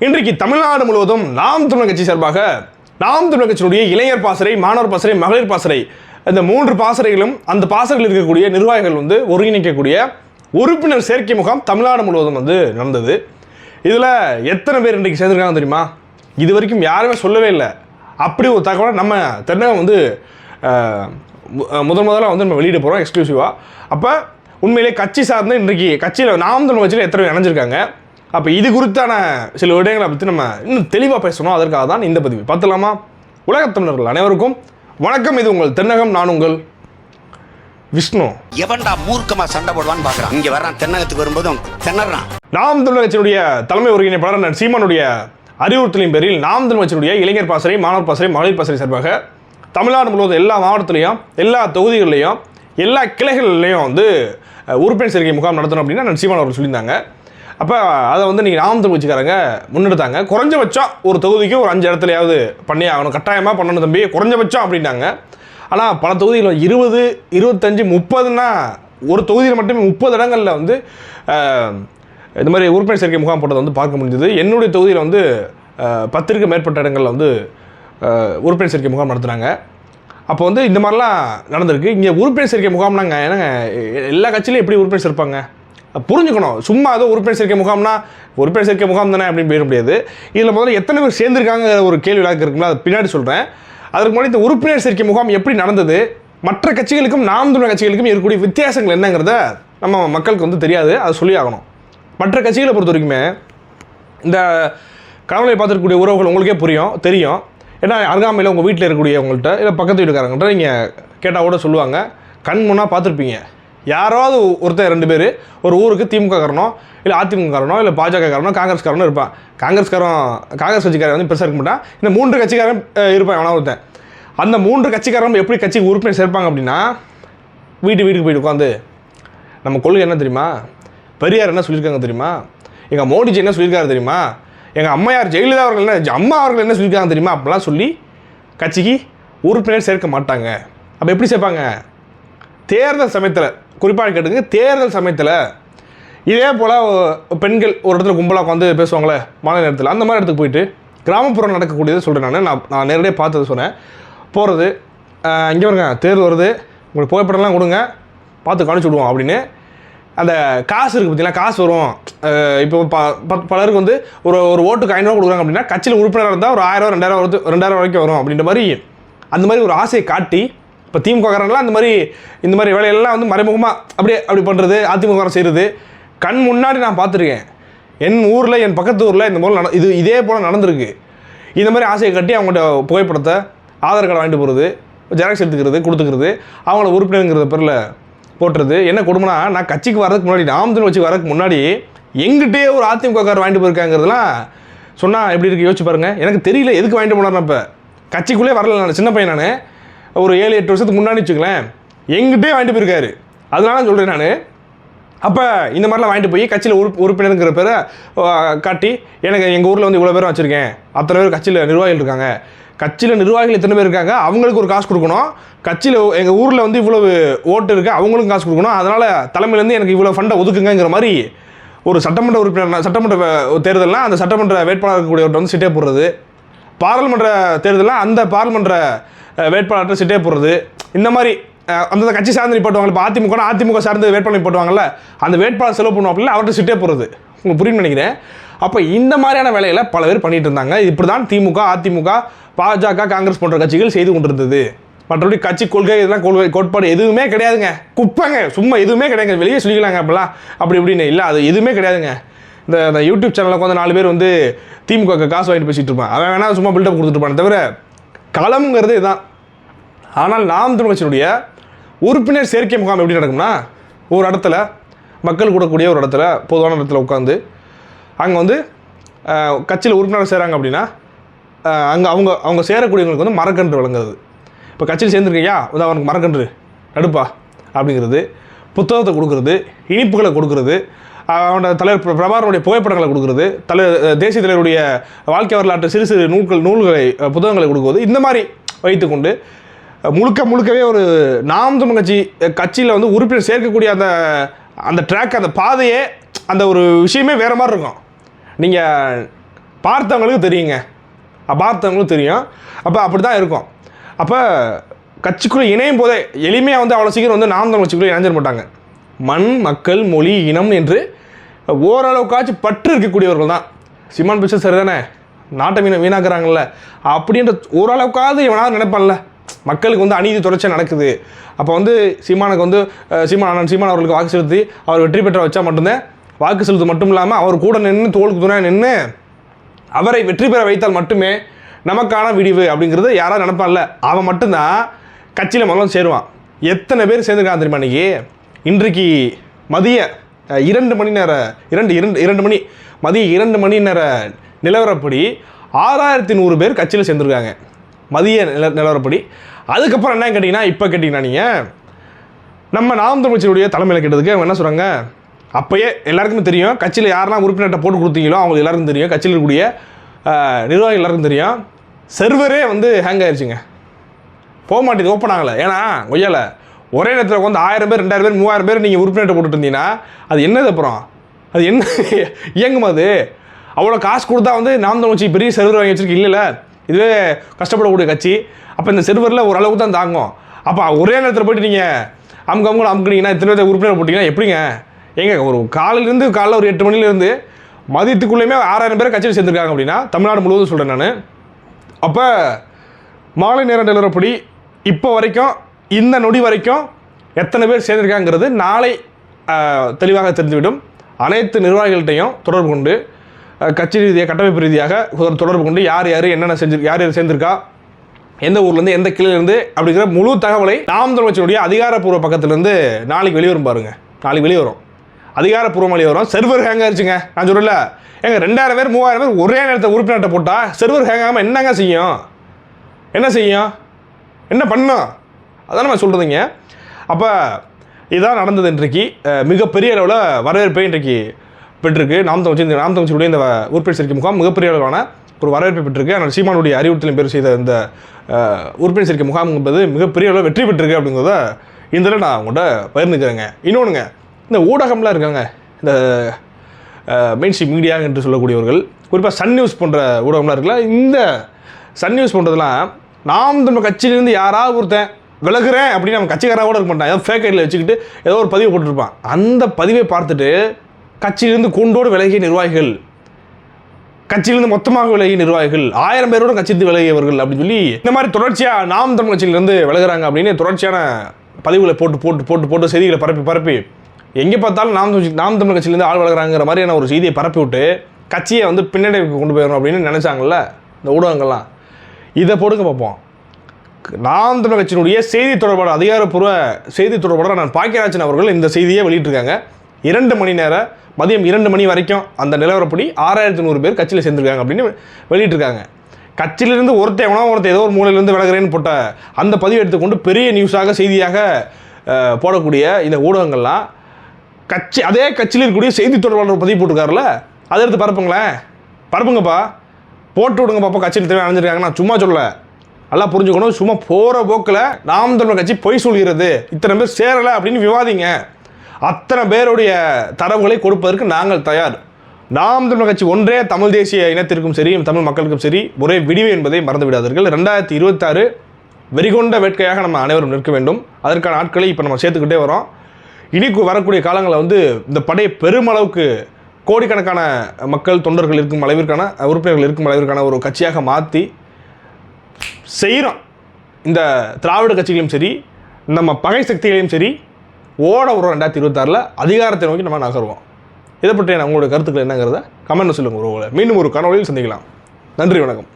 இன்றைக்கு தமிழ்நாடு முழுவதும் நாம் தமிழர் கட்சி சார்பாக நாம் தமிழர் கட்சியினுடைய இளைஞர் பாசறை மாணவர் பாசறை மகளிர் பாசறை இந்த மூன்று பாசறைகளும் அந்த பாசறையில் இருக்கக்கூடிய நிர்வாகிகள் வந்து ஒருங்கிணைக்கக்கூடிய உறுப்பினர் சேர்க்கை முகாம் தமிழ்நாடு முழுவதும் வந்து நடந்தது. இதில் எத்தனை பேர் இன்றைக்கு சேர்ந்துருக்காங்க தெரியுமா? இது வரைக்கும் யாருமே சொல்லவே இல்லை. அப்படி ஒரு தகவலை நம்ம தென்னகம் வந்து முதன் மு- முதல் முதல்ல வந்து நம்ம வெளியிட போகிறோம் எக்ஸ்க்ளூசிவாக அப்போ உண்மையிலே கட்சி சார்ந்து இன்றைக்கி கட்சியில் நாம் தமிழ் கட்சியில் எத்தனை பேர் இணைஞ்சிருக்காங்க? அப்போ இது குறித்தான சில விடயங்களை பற்றி நம்ம இன்னும் தெளிவாக பேசணும். அதற்காக தான் இந்த பதிவு. பார்த்துலாமா உலகத் தமிழர்கள் அனைவருக்கும் வணக்கம். இது உங்கள் தென்னகம் நான் உங்கள் விஷ்ணு. எவன்டா மூர்க்கமா சண்டை போடுவான்னு பாக்குறான். இங்க வர்றான் தென்னகத்துக்கு வரும்போதும் திணறான் நாம் தமிழர் கட்சியினுடைய தலைமை ஒருங்கிணைப்பாளர் சீமானுடைய அறிவுறுத்தலின் பேரில் நாம் தமிழ் கட்சியினுடைய இளைஞர் பாசறை மாணவர் பாசறை மகளிர் பாசறை சார்பாக தமிழ்நாடு முழுவதும் எல்லா மாவட்டத்திலையும் எல்லா தொகுதிகளிலையும் எல்லா கிளைகள்லையும் வந்து உறுப்பினர் சேர்க்கை முகாம் நடத்தணும் அப்படின்னு அண்ணன் சீமான் அவர்கள் சொல்லியிருந்தாங்க. அப்போ அதை வந்து நீங்கள் நாம் வச்சுக்காரங்க முன்னெடுத்தாங்க. குறைஞ்சபட்சம் ஒரு தொகுதிக்கு ஒரு அஞ்சு இடத்துலையாவது பண்ணி ஆகணும். கட்டாயமாக பண்ணணும் தம்பி. குறைஞ்சபட்சம் அப்படின்னாங்க. ஆனால் பல தொகுதிகளில் இருபது இருபத்தஞ்சி முப்பதுன்னா ஒரு தொகுதியில் மட்டுமே முப்பது இடங்களில் வந்து இந்த மாதிரி உறுப்பினர் சேர்க்கை முகாம் போட்டதை வந்து பார்க்க முடிஞ்சது. என்னுடைய தொகுதியில் வந்து பத்திற்கு மேற்பட்ட இடங்களில் வந்து உறுப்பினர் சேர்க்கை முகாம் நடத்துகிறாங்க அப்போ வந்து இந்த மாதிரிலாம் நடந்திருக்கு. இங்கே உறுப்பினர் சேர்க்கை முகாம்னாங்க. ஏன்னா எல்லா கட்சியிலையும் எப்படி உறுப்பினர் சேர்ப்பாங்க? புரிஞ்சுக்கணும். சும்மா ஏதோ உறுப்பினர் சேர்க்கை முகாம்னா உறுப்பினர் சேர்க்கை முகாம் தானே அப்படின்னு போயிட முடியாது. இதில் முதல்ல எத்தனை பேர் சேர்ந்துருக்காங்க ஒரு கேள்வி விளக்கு இருக்குங்களா அது பின்னாடி சொல்கிறேன் அதற்கு முன்னாடி இந்த உறுப்பினர் சேர்க்கை முகாம் எப்படி நடந்தது? மற்ற கட்சிகளுக்கும் நாம் தமிழர் கட்சிகளுக்கும் இருக்கக்கூடிய வித்தியாசங்கள் என்னங்கிறத நம்ம மக்களுக்கு வந்து தெரியாது. அதை சொல்லி ஆகணும். மற்ற கட்சிகளை பொறுத்த வரைக்குமே இந்த கனவுலை பார்த்துருக்கக்கூடிய உறவுகள் உங்களுக்கே புரியும் தெரியும். ஏன்னா அருகாமையில் உங்கள் வீட்டில் இருக்கக்கூடியவங்கள்ட்ட இல்லை பக்கத்து வீட்டுக்காரங்கள்ட்ட நீங்கள் கேட்டால் கூட சொல்லுவாங்க. கண் முன்னா பார்த்துருப்பீங்க. யாராவது ஒருத்தர் ரெண்டு பேர் ஒரு ஊருக்கு திமுக காரணம் இல்லை அதிமுக காரணம் இல்லை பாஜக காரணம் காங்கிரஸ் காரணம் இருப்பான். காங்கிரஸ்காரன் காங்கிரஸ் கட்சிக்காரன் வந்து பெருசாக இருக்க மாட்டான். இந்த மூன்று கட்சிக்காரன் இருப்பான் எவனா ஒருத்தன். அந்த மூன்று கட்சிக்காரன் எப்படி கட்சிக்கு உறுப்பினர் சேர்ப்பாங்க அப்படின்னா வீட்டு வீட்டுக்கு போயிட்டு உட்காந்து நம்ம கொள்கை என்ன தெரியுமா? பெரியார் என்ன சொல்லியிருக்காங்க தெரியுமா? எங்கள் மோடிஜி என்ன சொல்லியிருக்காரு தெரியுமா? எங்கள் அம்மையார் ஜெயலலிதா அவர்கள் என்ன அம்மா அவர்கள் என்ன சொல்லியிருக்காங்க தெரியுமா? அப்படிலாம் சொல்லி கட்சிக்கு உறுப்பினர் சேர்க்க மாட்டாங்க. அப்போ எப்படி சேர்ப்பாங்க? தேர்தல் சமயத்தில் குறிப்பாக கேட்டுங்க தேர்தல் சமயத்தில் இதே போல் பெண்கள் ஒரு இடத்துல கும்பலாக உட்காந்து பேசுவாங்களே மாநில நேரத்தில் அந்த மாதிரி இடத்துக்கு போயிட்டு கிராமப்புறம் நடக்கக்கூடியது சொல்கிறேன் நான். நான் நான் நேரடியாக பார்த்தது சொன்னேன். போகிறது இங்கே வருங்க தேர்தல் வருது உங்களுக்கு புகைப்படம்லாம் கொடுங்க பார்த்து கணிச்சு விடுவோம் அப்படின்னு. அந்த காசு இருக்குது பார்த்தீங்கன்னா காசு வரும். இப்போ ப ப- பலருக்கு வந்து ஒரு ஒரு ஓட்டுக்கு ஐநூறுவா கொடுக்குறாங்க அப்படின்னா கட்சியில் உறுப்பினராக இருந்தால் ஒரு ஆயிரம் ரெண்டாயிரம் வருது ரெண்டாயிரம் வரைக்கும் வரும் அப்படின்ற மாதிரி அந்த மாதிரி ஒரு ஆசையை காட்டி இப்போ திமுககாரங்களாம் இந்த மாதிரி இந்த மாதிரி வேலையெல்லாம் வந்து மறைமுகமாக அப்படியே அப்படி பண்ணுறது அதிமுக செய்கிறது கண் முன்னாடி நான் பார்த்துருக்கேன். என் ஊரில் என் பக்கத்து ஊரில் இந்த போல் நட இது இதே போல் நடந்திருக்கு. இந்த மாதிரி ஆசையை கட்டி அவங்கள்ட்ட புகைப்படத்தை ஆதார் கார்டு வாங்கிட்டு போகிறது ஜெராக்ஸ் எடுத்துக்கிறது கொடுத்துக்கிறது அவங்கள உறுப்பினருங்கிற பேரில் போட்டுறது என்ன கொடுமைனா நான் கட்சிக்கு வரதுக்கு முன்னாடி நாமதன் வச்சு வரதுக்கு முன்னாடி எங்கிட்டே ஒரு அதிமுக வாங்கிட்டு போயிருக்காங்கிறதுலாம் சொன்னால் எப்படி இருக்குது யோசிச்சு பாருங்கள் எனக்கு தெரியல எதுக்கு வாங்கிட்டு போனார் இப்போ கட்சிக்குள்ளே வரல நான் சின்ன பையன் நான். ஒரு ஏழு எட்டு வருஷத்துக்கு முன்னாடி வச்சுக்கலேன் எங்கிட்டே வாங்கிட்டு போயிருக்காரு. அதனால சொல்கிறேன் நான். அப்போ இந்த மாதிரிலாம் வாங்கிட்டு போய் கட்சியில் உறுப்பு உறுப்பினருங்கிற பேரை காட்டி எனக்கு எங்கள் ஊரில் வந்து இவ்வளோ பேர் வச்சுருக்கேன். அத்தனை பேர் கட்சியில் நிர்வாகிகள் இருக்காங்க. கட்சியில் நிர்வாகிகள் எத்தனை பேர் இருக்காங்க? அவங்களுக்கு ஒரு காசு கொடுக்கணும். கட்சியில் எங்கள் ஊரில் வந்து இவ்வளவு ஓட்டு இருக்குது அவங்களுக்கும் காசு கொடுக்கணும். அதனால் தலைமையிலேருந்து எனக்கு இவ்வளோ ஃபண்டை ஒதுக்குங்கிற மாதிரி ஒரு சட்டமன்ற உறுப்பினர் சட்டமன்ற தேர்தலில் அந்த சட்டமன்ற வேட்பாளர் இருக்கக்கூடியவர்கிட்ட வந்து சிட்டே போடுறது. பாராளுமன்ற தேர்தலில் அந்த பாராளுமன்ற வேட்பாளர்கிட்ட சிட்டே போடுறது. இந்த மாதிரி அந்த அந்தந்த கட்சி சார்ந்து நிப்பாட்டுவாங்க இப்போ அதிமுகனா அதிமுக சார்ந்து வேட்பாளர் போட்டுவாங்கல்ல அந்த வேட்பாளர் செலவு பண்ணுவாங்கல்ல அவர்கிட்ட சிட்டே போடுறது. உங்களுக்கு புரியும் நினைக்கிறேன். அப்போ இந்த மாதிரியான வேலையில் பல பேர் பண்ணிட்டு இருந்தாங்க. இப்படி தான் திமுக அதிமுக பாஜக காங்கிரஸ் போன்ற கட்சிகள் செய்து கொண்டிருந்தது. மற்றபடி கட்சி கொள்கை இதெல்லாம் கொள்கை கோட்பாடு எதுவுமே கிடையாதுங்க. குப்பைங்க. சும்மா எதுவுமே கிடையாதுங்க. வெளியே சொல்லிக்கலாங்க அப்படிலாம். அப்படி இப்படின்னு இல்லை. அது எதுவுமே கிடையாதுங்க. இந்த அந்த யூடியூப் சேனலுக்கு வந்து நாலு பேர் வந்து திமுக காசு வாங்கிட்டு பேசிகிட்டு இருப்பான் அவன் வேணால் சும்மா பில்டப் கொடுத்துட்டு இருப்பானே தவிர களம்ங்கிறது இதுதான். ஆனால் நாம் தமிழ் கட்சியினுடைய உறுப்பினர் சேர்க்கை முகாம் எப்படி நடக்கும்னா ஒரு இடத்துல மக்கள் கூடக்கூடிய ஒரு இடத்துல பொதுவான இடத்துல உட்காந்து அங்கே வந்து கட்சியில் உறுப்பினர் சேராங்க அப்படின்னா அங்கே அவங்க அவங்க சேரக்கூடியவங்களுக்கு வந்து மரக்கன்று வழங்குறது. இப்போ கட்சியில் சேர்ந்துருக்கியா? வந்து அவனுக்கு மரக்கன்று நடுப்பா அப்படிங்கிறது புத்தகத்தை கொடுக்குறது இனிப்புகளை கொடுக்குறது அவனோட தலைவர் பிர- பிரபாகரனுடைய புகைப்படங்களை கொடுக்குறது தலை தேசிய தலைவருடைய வாழ்க்கை வரலாற்று சிறு சிறு நூல்கள் நூல்களை புத்தகங்களை கொடுக்குவது இந்த மாதிரி வைத்துக்கொண்டு முழுக்க முழுக்கவே ஒரு நாம் தமிழ் கட்சி கட்சியில் வந்து உறுப்பினர் சேர்க்கக்கூடிய அந்த அந்த ட்ராக் அந்த பாதையே அந்த ஒரு விஷயமே வேறு மாதிரி இருக்கும். நீங்கள் பார்த்தவங்களுக்கு தெரியுங்க. பார்த்தவங்களுக்கும் தெரியும். அப்போ அப்படி தான் இருக்கும். அப்போ கட்சிக்குள்ளே இணையும் போதே எளிமையாக வந்து அவ்வளோ சீக்கிரம் வந்து நாம் தமிழ் கட்சிக்குள்ளே இணைஞ்சிட மாட்டாங்க. மண் மக்கள் மொழி இனம் என்று ஓரளவுக்காச்சும் பற்று இருக்கக்கூடியவர்கள் தான். சிமான் பிசார் தானே நாட்டை மீன வீணாக்குறாங்கல்ல. அப்படின்ற ஓரளவுக்காவது இவனாவது நினைப்பான்ல. மக்களுக்கு வந்து அநீதி தொடர்ச்சியாக நடக்குது. அப்போ வந்து சீமானுக்கு வந்து சீமான் அண்ணன் சீமான் அவர்களுக்கு வாக்கு செலுத்தி அவர் வெற்றி பெற்ற வச்சா மட்டும்தான் வாக்கு செலுத்து மட்டும் இல்லாமல் அவர் கூட நின்று தோளுக்கு துணை நின்று அவரை வெற்றி பெற வைத்தால் மட்டுமே நமக்கான விடிவு அப்படிங்கிறது யாராவது நினப்பான்ல. அவன் மட்டும்தான் கட்சியில் முதல்ல சேருவான். எத்தனை பேர் சேர்ந்துருக்கான் தெரியுமா அன்னைக்கு இன்றைக்கு மதிய இரண்டு மணி நேர இரண்டு இரண்டு இரண்டு மணி மதிய இரண்டு மணி நேர நிலவரப்படி ஆறாயிரத்தி நூறு பேர் கட்சியில் சேர்ந்துருக்காங்க. மதிய நில நிலவரப்படி. அதுக்கப்புறம் என்ன கேட்டிங்கன்னா இப்போ கேட்டிங்கன்னா நீங்கள் நம்ம நாம் தமிழ்ச்சியுடைய தலைமையில் கேட்டதுக்கு அவங்க என்ன சொல்கிறாங்க அப்போயே எல்லாருக்குமே தெரியும் கட்சியில் யாரெல்லாம் உறுப்பினர்கிட்ட போட்டு கொடுத்தீங்களோ அவங்களுக்கு எல்லாருக்கும் தெரியும். கட்சியில் இருக்கக்கூடிய நிர்வாகி நிர்வாகிகள் எல்லாருக்கும் தெரியும். சர்வரே வந்து ஹேங் ஆயிடுச்சுங்க போக மாட்டேது ஓப்பன் ஆகலை. ஏன்னா கொய்யால ஒரே நேரத்தில் வந்து ஆயிரம் பேர் ரெண்டாயிரம் பேர் மூவாயிரம் பேர் நீங்கள் உறுப்பினர்கிட்ட போட்டுட்டு இருந்தீங்கன்னா அது என்னது அப்புறம்? அது என்ன இயங்குமா அது? அவ்வளோ காசு கொடுத்தா வந்து நாம் தமிழ்ச்சி பெரிய சர்வர் வாங்கி வச்சிருக்கு இல்லைல்ல இதுவே கஷ்டப்படக்கூடிய கட்சி. அப்போ இந்த சர்வரில் ஓரளவுக்கு தான் தாங்கும். அப்போ ஒரே நேரத்தில் போயிட்டு நீங்கள் அமுக்கு அமுக்கு அமுக்குனீங்கன்னா இத்தனை பேர் உறுப்பினர் போட்டிங்கன்னா எப்படிங்க? ஏங்க ஒரு காலையிலேருந்து காலைல ஒரு எட்டு மணிலேருந்து மதியத்துக்குள்ளேயுமே ஆறாயிரம் பேர் கட்சியில் சேர்ந்துருக்காங்க அப்படின்னா தமிழ்நாடு முழுவதும் சொல்கிறேன் நான். அப்போ மாலை நேரம் நிலவரப்படி இப்போ வரைக்கும் இந்த நொடி வரைக்கும் எத்தனை பேர் சேர்ந்திருக்காங்கிறது நாளை தெளிவாக தெரிந்துவிடும். அனைத்து நிர்வாகிகள்கிட்டையும் தொடர்பு கொண்டு கட்சி ரீதியாக கட்டமைப்பு ரீதியாக ஒரு தொடர்பு கொண்டு யார் யார் என்னென்ன செஞ்சு யார் யார் சேர்ந்திருக்கா எந்த ஊர்லேருந்து எந்த கிளையிலேருந்து அப்படிங்கிற முழு தகவலை நாம் தமிழ்ச்சியுடைய அதிகாரப்பூர்வ பக்கத்துலேருந்து நாளைக்கு வெளிவரும் பாருங்க. நாளைக்கு வெளியே வரும் அதிகாரப்பூர்வம் வெளியே வரும் சர்வர் ஹேங் ஆயிடுச்சுங்க நான் சொல்லல. ஏங்க ரெண்டாயிரம் பேர் மூவாயிரம் பேர் ஒரே நேரத்தை உறுப்பினர்கிட்ட போட்டால் செர்வர் ஹேங் ஆகாமல் என்னங்க செய்யும்? என்ன செய்யும்? என்ன பண்ணும்? அதான் நம்ம சொல்கிறதுங்க அப்போ இதுதான் நடந்தது இன்றைக்கு. மிகப்பெரிய அளவில் வரவேற்பை இன்றைக்கு பெற்றிருக்கு. நாம் தமிழ்ச்சி இந்த நாம் தமிழ்ச்சியுடைய இந்த உறுப்பினர் சேர்க்கை முகாம் மிகப்பெரிய அளவான ஒரு வரவேற்பை பெற்றிருக்கு. ஆனால் சீமானுடைய அறிவுறுத்தலும் பேர் செய்த இந்த உறுப்பினர் சேர்க்கை முகாம் என்பது மிகப்பெரிய அளவில் வெற்றி பெற்றிருக்கு அப்படிங்கிறத இந்த நான் உங்கள்கிட்ட பகிர்ந்துக்கிறேங்க. இன்னொன்றுங்க இந்த ஊடகம்லாம் இருக்காங்க. இந்த மெயின் ஸ்ட்ரீம் மீடியா என்று சொல்லக்கூடியவர்கள் குறிப்பாக சன் நியூஸ் போன்ற ஊடகம்லாம் இருக்குல்ல இந்த சன் நியூஸ் போன்றதெல்லாம் நாம் நம்ம கட்சியிலேருந்து யாராவது ஒருத்தன் விலகுறேன் அப்படின்னு நம்ம கட்சிக்காராக கூட இருக்க மாட்டான். ஏதோ ஃபேக் ஐடியில் வச்சுக்கிட்டு ஏதோ ஒரு பதிவு போட்டிருப்பான். அந்த பதிவை பார்த்துட்டு கட்சியிலிருந்து கூண்டோடு விலகிய நிர்வாகிகள் கட்சியிலிருந்து மொத்தமாக விலகிய நிர்வாகிகள் ஆயிரம் பேரோட கட்சியிலிருந்து விலகியவர்கள் அப்படின்னு சொல்லி இந்த மாதிரி தொடர்ச்சியாக நாம் தமிழ் கட்சியிலிருந்து விலகுறாங்க அப்படின்னு தொடர்ச்சியான பதிவுகளை போட்டு போட்டு போட்டு போட்டு செய்திகளை பரப்பி பரப்பி எங்கே பார்த்தாலும் நாம் தமிழ் நாம் தமிழ் கட்சியிலேருந்து ஆள் வளர்கிறாங்கிற மாதிரியான ஒரு செய்தியை பரப்பி விட்டு கட்சியை வந்து பின்னடைவுக்கு கொண்டு போயிடணும் அப்படின்னு நினச்சாங்கல்ல இந்த ஊடகங்கள்லாம். இதை போடுங்க பார்ப்போம். நாம் தமிழ் கட்சியினுடைய செய்தி தொடர்பாளர் அதிகாரப்பூர்வ செய்தி தொடர்பாளர் நான் பாக்கியராஜன் அவர்கள் இந்த செய்தியை வெளியிட்டிருக்காங்க. இரண்டு மணி நேரம் மதியம் இரண்டு மணி வரைக்கும் அந்த நிலவரப்படி ஆறாயிரத்தி நூறு பேர் கட்சியில் சேர்ந்துருக்காங்க அப்படின்னு வெளியிட்டிருக்காங்க. கட்சியிலிருந்து ஒருத்தன் எவனோ ஒருத்தன் ஏதோ ஒரு மூலையிலிருந்து விலகிறேன்னு போட்ட அந்த பதிவு எடுத்துக்கொண்டு பெரிய நியூஸாக செய்தியாக போடக்கூடிய இந்த ஊடகங்கள்லாம் கட்சி அதே கட்சியில் இருக்கக்கூடிய செய்தி தொடர்பாளர் பதிவு போட்டிருக்காருல்ல அதை எடுத்து பரப்புங்களேன். பரப்புங்கப்பா. போட்டு விடுங்க பாப்பா கட்சியில் தேவை அணைஞ்சிருக்காங்க நான் சும்மா சொல்லலை. நல்லா புரிஞ்சுக்கணும். சும்மா போகிற போக்கில் நாம் தமிழர் கட்சி பொய் சொல்கிறது. இத்தனை பேர் சேரலை அப்படின்னு விவாதிங்க. அத்தனை பேருடைய தரவுகளை கொடுப்பதற்கு நாங்கள் தயார். நாம் தமிழர் கட்சி ஒன்றே தமிழ் தேசிய இனத்திற்கும் சரி தமிழ் மக்களுக்கும் சரி ஒரே விடிவு என்பதை மறந்து விடாதீர்கள். ரெண்டாயிரத்தி இருபத்தாறு வெறிகொண்ட வேட்கையாக நம்ம அனைவரும் நிற்க வேண்டும். அதற்கான ஆட்களை இப்போ நம்ம சேர்த்துக்கிட்டே வரோம். இனி வரக்கூடிய காலங்களில் வந்து இந்த படையை பெருமளவுக்கு கோடிக்கணக்கான மக்கள் தொண்டர்கள் இருக்கும் அளவிற்கான உறுப்பினர்கள் இருக்கும் அளவிற்கான ஒரு கட்சியாக மாற்றி செய்கிறோம் இந்த திராவிட கட்சிகளையும் சரி நம்ம பகை சக்திகளையும் சரி ஓட வரும் ரெண்டாயிரத்தி இருபத்தாறில் அதிகாரத்தை நோக்கி நம்ம நகர்வோம். இதை பற்றி உங்களுடைய கருத்துக்கள் என்னங்கிறத கமெண்ட் சொல்லுங்கள் உறவுகளை மீண்டும் ஒரு கனவுகளில் சந்திக்கலாம். நன்றி வணக்கம்.